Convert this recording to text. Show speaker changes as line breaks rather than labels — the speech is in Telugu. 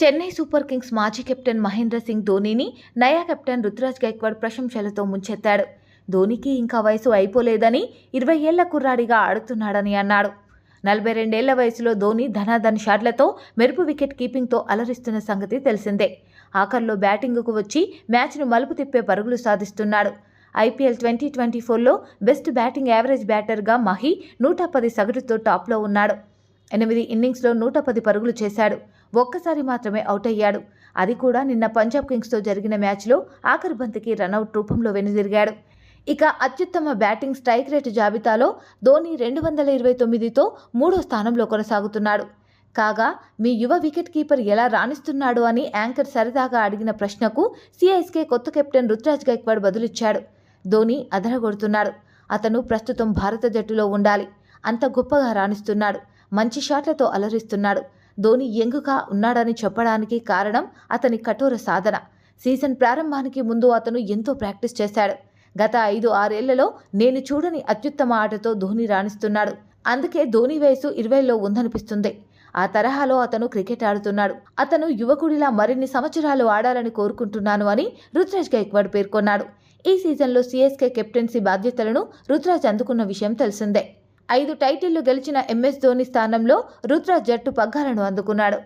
చెన్నై సూపర్ కింగ్స్ మాజీ కెప్టెన్ మహేంద్ర సింగ్ ధోనీని నయా కెప్టెన్ రుతురాజ్ గైక్వాడ్ ప్రశంసలతో ముంచెత్తాడు. ధోనీకి ఇంకా వయసు అయిపోలేదని ఇరవై ఏళ్ళ కుర్రాడిగా ఆడుతున్నాడని అన్నాడు. నలభై రెండేళ్ళ వయసులో ధోని ధనాధన్ షాట్లతో మెరుపు వికెట్ కీపింగ్తో అలరిస్తున్న సంగతి తెలిసిందే. ఆఖర్లో బ్యాటింగ్కు వచ్చి మ్యాచ్ను మలుపు తిప్పే పరుగులు సాధిస్తున్నాడు. ఐపీఎల్ ట్వంటీ ట్వంటీ ఫోర్లో బెస్ట్ బ్యాటింగ్ యావరేజ్ బ్యాటర్గా మహి నూట పది సగటుతో టాప్లో ఉన్నాడు. ఎనిమిది ఇన్నింగ్స్లో నూట పది పరుగులు చేశాడు. ఒక్కసారి మాత్రమే అవుట్ అయ్యాడు. అది కూడా నిన్న పంజాబ్ కింగ్స్తో జరిగిన మ్యాచ్లో ఆఖరి బంతికి రనౌట్ రూపంలో వెనుదిరిగాడు. ఇక అత్యుత్తమ బ్యాటింగ్ స్ట్రైక్ రేటు జాబితాలో ధోని రెండు వందల ఇరవై తొమ్మిదితో మూడో స్థానంలో కొనసాగుతున్నాడు. కాగా మీ యువ వికెట్ కీపర్ ఎలా రాణిస్తున్నాడు అని యాంకర్ సరదాగా అడిగిన ప్రశ్నకు సిఐఎస్కే కొత్త కెప్టెన్ రుతురాజ్ గైక్వాడ్ బదులిచ్చాడు. ధోని అదరగొడుతున్నాడు. అతను ప్రస్తుతం భారత జట్టులో ఉండాలి. అంత గొప్పగా రాణిస్తున్నాడు. మంచి షాట్లతో అలరిస్తున్నాడు. ధోని యంగుగా ఉన్నాడని చెప్పడానికి కారణం అతని కఠోర సాధన. సీజన్ ప్రారంభానికి ముందు అతను ఎంతో ప్రాక్టీస్ చేశాడు. గత ఐదు ఆరేళ్ళలో నేను చూడని అత్యుత్తమ ఆటతో ధోని రాణిస్తున్నాడు. అందుకే ధోని వయసు ఇరవైలో ఉందనిపిస్తుంది. ఆ తరహాలో అతను క్రికెట్ ఆడుతున్నాడు. అతను యువకుడిలా మరిన్ని సంవత్సరాలు ఆడాలని కోరుకుంటున్నాను అని రుతురాజ్ గైక్వాడ్ పేర్కొన్నాడు. ఈ సీజన్లో సీఎస్కే కెప్టెన్సీ బాధ్యతలను రుతురాజ్ అందుకున్న విషయం తెలిసిందే. ఐదు టైటిళ్ళు గెలిచిన ఎంఎస్ ధోని స్థానంలో రుద్ర జట్టు పగ్గాలను అందుకున్నాడు.